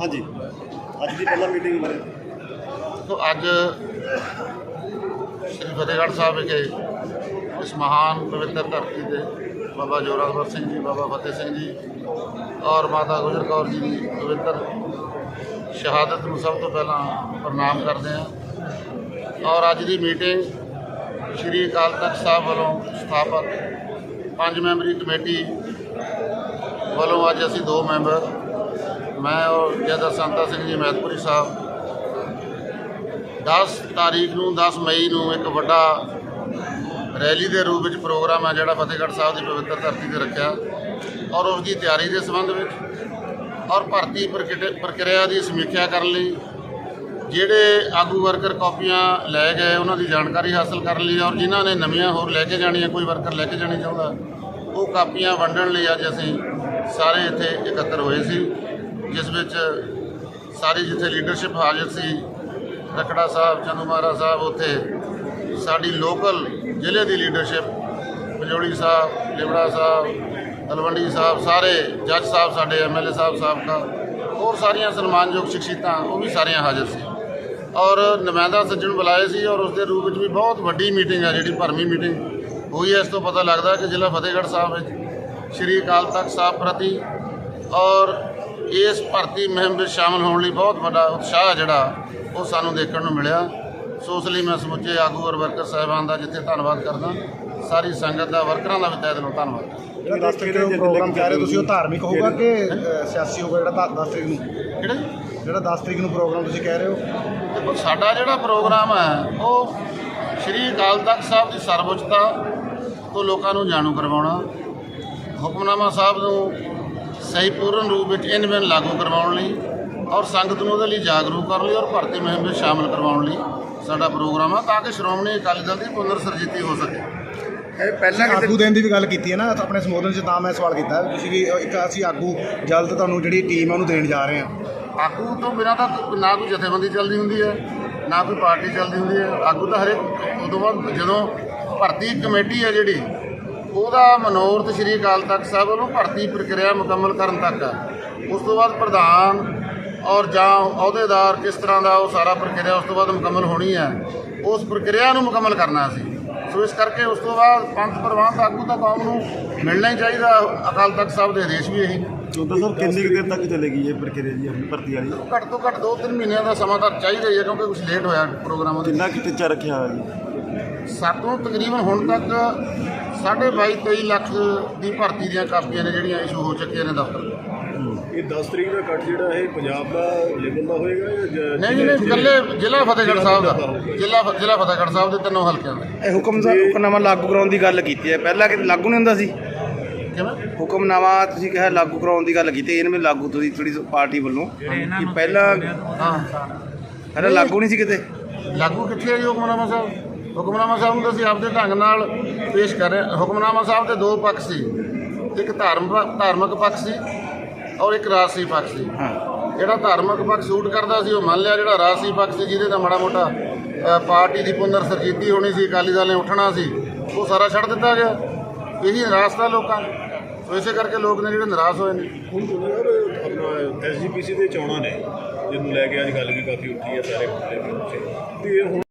ਹਾਂਜੀ। ਅੱਜ ਦੀ ਪਹਿਲਾ ਮੀਟਿੰਗ ਬਾਰੇ। ਸੋ ਅੱਜ ਸ੍ਰੀ ਫਤਿਹਗੜ੍ਹ ਸਾਹਿਬ ਵਿਖੇ ਉਸ ਮਹਾਨ ਪਵਿੱਤਰ ਧਰਤੀ ਤੇ ਬਾਬਾ ਜੋਰਾਵਰ ਸਿੰਘ ਜੀ, ਬਾਬਾ ਫਤਿਹ ਸਿੰਘ ਜੀ ਔਰ ਮਾਤਾ ਗੁਜਰ ਕੌਰ ਜੀ ਦੀ ਪਵਿੱਤਰ ਸ਼ਹਾਦਤ ਨੂੰ ਸਭ ਤੋਂ ਪਹਿਲਾਂ ਪ੍ਰਣਾਮ ਕਰਦੇ ਹਾਂ। ਔਰ ਅੱਜ ਦੀ ਮੀਟਿੰਗ ਸ੍ਰੀ ਅਕਾਲ ਤਖਤ ਸਾਹਿਬ ਵੱਲੋਂ ਸਥਾਪਿਤ ਪੰਜ ਮੈਂਬਰੀ ਕਮੇਟੀ ਵੱਲੋਂ ਅੱਜ ਅਸੀਂ ਦੋ ਮੈਂਬਰ, ਮੈਂ ਔਰ ਜਦਰ ਸੰਤਾ ਸਿੰਘ ਜੀ ਮਹਿਤਪੁਰੀ ਸਾਹਿਬ 10 ਤਾਰੀਖ ਨੂੰ 10 ਮਈ ਨੂੰ ਇੱਕ ਵੱਡਾ ਰੈਲੀ ਦੇ ਰੂਪ ਵਿੱਚ ਪ੍ਰੋਗਰਾਮ ਹੈ ਜਿਹੜਾ ਫਤਿਹਗੜ੍ਹ ਸਾਹਿਬ ਦੀ ਪਵਿੱਤਰ ਧਰਤੀ ਤੇ ਰੱਖਿਆ ਔਰ ਉਸ ਦੀ ਤਿਆਰੀ ਦੇ ਸੰਬੰਧ ਵਿੱਚ ਔਰ ਭਰਤੀ ਪ੍ਰਕਿਟ- ਪ੍ਰਕਿਰਿਆ ਦੀ ਸਮੀਖਿਆ ਕਰਨ ਲਈ ਜਿਹੜੇ ਆਗੂ ਵਰਕਰ ਕਾਪੀਆਂ ਲੈ ਗਏ, ਉਹਨਾਂ ਦੀ ਜਾਣਕਾਰੀ ਹਾਸਲ ਕਰਨ ਲਈ ਔਰ ਜਿਨ੍ਹਾਂ ਨੇ ਨਵੀਆਂ ਹੋਰ ਲੈ ਕੇ ਜਾਣੀਆਂ, ਕੋਈ ਵਰਕਰ ਲੈ ਕੇ ਜਾਣੀ ਚਾਹੁੰਦਾ ਉਹ ਕਾਪੀਆਂ ਵੰਡਣ ਲਈ ਅੱਜ ਅਸੀਂ ਸਾਰੇ ਇੱਥੇ ਇਕੱਤਰ ਹੋਏ ਸੀ, ਜਿਸ ਵਿੱਚ ਸਾਰੀ ਜਿੱਥੇ ਲੀਡਰਸ਼ਿਪ ਹਾਜ਼ਰ ਸੀ ਰਕੜਾ ਸਾਹਿਬ ਚੰਦੂਮਾਰਾ ਸਾਹਿਬ, ਉੱਥੇ ਸਾਡੀ ਲੋਕਲ ਜ਼ਿਲ੍ਹੇ ਦੀ ਲੀਡਰਸ਼ਿਪ ਪਜੋੜੀ ਸਾਹਿਬ, ਲਿਬੜਾ ਸਾਹਿਬ, ਤਲਵੰਡੀ ਸਾਹਿਬ, ਸਾਰੇ ਜੱਜ ਸਾਹਿਬ, ਸਾਡੇ ਐਮਐਲਏ ਸਾਹਿਬ, ਸਾਬਕਾ, ਹੋਰ ਸਾਰੀਆਂ ਸਨਮਾਨਯੋਗ ਸ਼ਖਸੀਅਤਾਂ, ਉਹ ਵੀ ਸਾਰੀਆਂ ਹਾਜ਼ਰ ਸੀ। ਔਰ ਨੁਮਾਇੰਦਾ ਸੱਜਣ ਬੁਲਾਏ ਸੀ ਔਰ ਉਸ ਦੇ ਰੂਪ ਵਿੱਚ ਵੀ ਬਹੁਤ ਵੱਡੀ ਮੀਟਿੰਗ ਹੈ ਜਿਹੜੀ ਭਰਮੀ ਮੀਟਿੰਗ ਹੋਈ ਹੈ ਇਸ ਤੋਂ ਪਤਾ ਲੱਗਦਾ ਕਿ ਜ਼ਿਲ੍ਹਾ ਫਤਿਹਗੜ੍ਹ ਸਾਹਿਬ ਵਿੱਚ ਸ਼੍ਰੀ ਅਕਾਲ ਤਖਤ ਸਾਹਿਬ ਪ੍ਰਤੀ ਔਰ ਇਸ ਭਰਤੀ ਮੁਹਿੰਮ ਵਿੱਚ ਸ਼ਾਮਲ ਹੋਣ ਲਈ ਬਹੁਤ ਵੱਡਾ ਉਤਸ਼ਾਹ ਜਿਹੜਾ ਉਹ ਸਾਨੂੰ ਦੇਖਣ ਨੂੰ ਮਿਲਿਆ। ਸੋ ਉਸ ਲਈ ਮੈਂ ਸਮੁੱਚੇ ਆਗੂ ਔਰ ਵਰਕਰ ਸਾਹਿਬਾਨ ਦਾ ਜਿੱਥੇ ਧੰਨਵਾਦ ਕਰਦਾ ਸਾਰੀ ਸੰਗਤ ਦਾ ਵਰਕਰਾਂ ਦਾ ਵੀ ਤਹਿ ਦਿਲੋਂ ਧੰਨਵਾਦ। ਜਿਹੜਾ ਦਸ ਤਰੀਕ ਨੂੰ ਪ੍ਰੋਗਰਾਮ ਕਹਿ ਰਹੇ ਤੁਸੀਂ ਉਹ ਧਾਰਮਿਕ ਹੋਊਗਾ ਕਿ ਸਿਆਸੀ ਹੋਊਗਾ ਜਿਹੜਾ 10 ਤਰੀਕ ਨੂੰ? ਕਿਹੜਾ ਜਿਹੜਾ 10 ਤਰੀਕ ਨੂੰ ਪ੍ਰੋਗਰਾਮ ਤੁਸੀਂ ਕਹਿ ਰਹੇ ਹੋ? ਸਾਡਾ ਜਿਹੜਾ ਪ੍ਰੋਗਰਾਮ ਹੈ ਉਹ ਸ਼੍ਰੀ ਅਕਾਲ ਤਖਤ ਸਾਹਿਬ ਦੀ ਸਰਵਉੱਚਤਾ ਤੋਂ ਲੋਕਾਂ ਨੂੰ ਜਾਣੂ ਕਰਵਾਉਣਾ ਹੁਕਮਨਾਮਾ ਸਾਹਿਬ ਨੂੰ ਸਹੀ ਪੂਰਨ ਰੂਪ ਵਿੱਚ ਇਨ ਬਿਨ ਲਾਗੂ ਕਰਵਾਉਣ ਲਈ ਔਰ ਸੰਗਤ ਨੂੰ ਉਹਦੇ ਲਈ ਜਾਗਰੂਕ ਕਰਨ ਲਈ ਔਰ ਭਰਤੀ ਮੁਹਿੰਮ ਵਿੱਚ ਸ਼ਾਮਲ ਕਰਵਾਉਣ ਲਈ ਸਾਡਾ ਪ੍ਰੋਗਰਾਮ ਹੈ ਤਾਂ ਕਿ ਸ਼੍ਰੋਮਣੀ ਅਕਾਲੀ ਦਲ ਦੀ ਪੁਨਰ ਸਰਜੀਤੀ ਹੋ ਸਕੇ। ਪਹਿਲਾਂ ਆਗੂ ਦੇਣ ਦੀ ਵੀ ਗੱਲ ਕੀਤੀ ਹੈ ਨਾ ਆਪਣੇ ਸੰਬੋਧਨ 'ਚ ਤਾਂ ਮੈਂ ਸਵਾਲ ਕੀਤਾ ਤੁਸੀਂ ਵੀ ਇੱਕ ਅਸੀਂ ਆਗੂ ਜਲਦ ਤੁਹਾਨੂੰ ਜਿਹੜੀ ਟੀਮ ਆ ਉਹਨੂੰ ਦੇਣ ਜਾ ਰਹੇ ਹਾਂ। ਆਗੂ ਤੋਂ ਬਿਨਾਂ ਤਾਂ ਨਾ ਕੋਈ ਜਥੇਬੰਦੀ ਚੱਲਦੀ ਹੁੰਦੀ ਹੈ। ਨਾ ਕੋਈ ਪਾਰਟੀ ਚੱਲਦੀ ਹੁੰਦੀ ਹੈ, ਆਗੂ ਤਾਂ ਹਰੇਕ ਉਦੋਂ ਬਾਅਦ ਜਦੋਂ ਭਰਤੀ ਕਮੇਟੀ ਹੈ ਜਿਹੜੀ, ਉਹਦਾ ਮਨੋਰਥ ਸ਼੍ਰੀ ਅਕਾਲ ਤਖਤ ਸਾਹਿਬ ਵੱਲੋਂ ਭਰਤੀ ਪ੍ਰਕਿਰਿਆ ਮੁਕੰਮਲ ਕਰਨ ਤੱਕ ਉਸ ਤੋਂ ਬਾਅਦ ਪ੍ਰਧਾਨ ਔਰ ਜਾਂ ਅਹੁਦੇਦਾਰ ਕਿਸ ਤਰ੍ਹਾਂ ਦਾ ਉਹ ਸਾਰਾ ਪ੍ਰਕਿਰਿਆ ਉਸ ਤੋਂ ਬਾਅਦ ਮੁਕੰਮਲ ਹੋਣੀ ਹੈ, ਉਸ ਪ੍ਰਕਿਰਿਆ ਨੂੰ ਮੁਕੰਮਲ ਕਰਨਾ ਸੀ ਸੋ ਇਸ ਕਰਕੇ ਉਸ ਤੋਂ ਬਾਅਦ ਪੰਥ ਪ੍ਰਵਾਨ ਆਗੂ ਤਾਂ ਕੌਮ ਨੂੰ ਮਿਲਣਾ ਹੀ ਚਾਹੀਦਾ, ਅਕਾਲ ਤਖਤ ਸਾਹਿਬ ਦੇ ਆਦੇਸ਼ ਵੀ ਇਹੀ। ਚੌਦਾਂ ਸਾਹਿਬ ਕਿੰਨੀ ਕੁ ਦੇਰ ਤੱਕ ਚੱਲੇਗੀ ਇਹ ਪ੍ਰਕਿਰਿਆ ਜੀ ਆਪਣੀ ਭਰਤੀ ਵਾਲੀ? ਘੱਟ ਤੋਂ ਘੱਟ 2-3 ਮਹੀਨਿਆਂ ਦਾ ਸਮਾਂ ਤਾਂ ਚਾਹੀਦਾ ਹੀ ਹੈ ਕਿਉਂਕਿ ਕੁਝ ਲੇਟ ਹੋਇਆ ਪ੍ਰੋਗਰਾਮ ਉਹਦੇ ਕਿੰਨਾ ਕੁ ਟੀਚਾ ਰੱਖਿਆ ਹੋਇਆ ਜੀ? ਸਾਤੋਂ ਤਕਰੀਬਨ ਹੁਣ ਤੱਕ 22.5 ਲੱਖ ਦੀ ਭਰਤੀ ਦੀਆਂ ਕਾਪੀਆਂ ਨੇ ਜਿਹੜੀਆਂ ਇਸ਼ੂ ਹੋ ਚੁੱਕੀਆਂ ਨੇ ਦਫ਼ਤਰ। ਇਹ 10 ਤਰੀਕ ਦਾ ਕੱਟ ਜਿਹੜਾ ਇਹ ਪੰਜਾਬ ਦਾ ਲੈਵਲ ਦਾ ਹੋਏਗਾ ਜਾਂ ਨਹੀਂ ਜੀ ਨਹੀਂ ਇਕੱਲੇ ਜ਼ਿਲ੍ਹਾ ਫਤਿਹਗੜ੍ਹ ਸਾਹਿਬ ਦਾ। ਜ਼ਿਲ੍ਹਾ ਜ਼ਿਲ੍ਹਾ ਫਤਿਹਗੜ੍ਹ ਸਾਹਿਬ ਦੇ ਤਿੰਨੋਂ ਹਲਕਿਆਂ ਦੇ। ਇਹ ਹੁਕਮ ਦਾ ਹੁਕਮਨਾਮਾ ਲਾਗੂ ਕਰਾਉਣ ਦੀ ਗੱਲ ਕੀਤੀ ਹੈ। ਪਹਿਲਾਂ ਕਿ ਲਾਗੂ ਨਹੀਂ ਹੁੰਦਾ ਸੀ? ਕਿਵੇਂ ਹੁਕਮਨਾਮਾ ਤੁਸੀਂ ਕਿਹਾ ਲਾਗੂ ਕਰਾਉਣ ਦੀ ਗੱਲ ਕੀਤੀ ਇਹਨਾਂ ਵਿੱਚ ਲਾਗੂ ਤੁਸੀਂ ਥੋੜੀ ਪਾਰਟੀ ਵੱਲੋਂ ਕਿ ਪਹਿਲਾਂ ਹਾਂ। ਪਹਿਲਾਂ ਲਾਗੂ ਨਹੀਂ ਸੀ ਕਿਤੇ? ਲਾਗੂ ਕਿੱਥੇ ਹੈ ਜੀ ਹੁਕਮਨਾਮਾ ਸਾਹਿਬ? ਹੁਕਮਨਾਮਾ ਸਾਹਿਬ ਨੂੰ ਤਾਂ ਅਸੀਂ ਆਪਦੇ ਢੰਗ ਨਾਲ ਪੇਸ਼ ਕਰ ਰਹੇ ਹੁਕਮਨਾਮਾ ਸਾਹਿਬ ਦੇ ਦੋ ਪੱਖ ਸੀ। ਇੱਕ ਧਾਰਮਿਕ ਧਾਰਮਿਕ ਪੱਖ ਸੀ ਔਰ ਇੱਕ ਰਾਜਸੀ ਪੱਖ ਸੀ। ਜਿਹੜਾ ਧਾਰਮਿਕ ਪੱਖ ਸੂਟ ਕਰਦਾ ਸੀ ਉਹ ਮੰਨ ਲਿਆ ਜਿਹੜਾ ਰਾਜਸੀ ਪੱਖ ਸੀ ਜਿਹਦੇ ਦਾ ਮਾੜਾ ਮੋਟਾ ਪਾਰਟੀ ਦੀ ਪੁਨਰ ਸਰਜੀਤੀ ਹੋਣੀ ਸੀ ਅਕਾਲੀ ਦਲ ਨੇ ਉੱਠਣਾ ਸੀ ਉਹ ਸਾਰਾ ਛੱਡ ਦਿੱਤਾ ਗਿਆ। ਇਹੀ ਨਿਰਾਸ਼ਤਾ ਲੋਕਾਂ ਨੂੰ। ਸੋ ਇਸੇ ਕਰਕੇ ਲੋਕ ਨੇ ਜਿਹੜੇ ਨਿਰਾਸ਼ ਹੋਏ ਨੇ। ਹੁਣ ਜੁਨੀਅਰ ਆਪਣਾ ਐਸਜੀਪੀਸੀ ਦੇ ਚੋਣਾਂ ਨੇ, ਜਿਹਨੂੰ ਲੈ ਕੇ ਅੱਜ ਗੱਲ ਵੀ ਕਾਫੀ ਉੱਠੀ ਹੈ ਸਾਰੇ ਮੁੱਦੇ ਵੀ ਉੱਠੇ। ਤੇ ਇਹ ਹੁਣ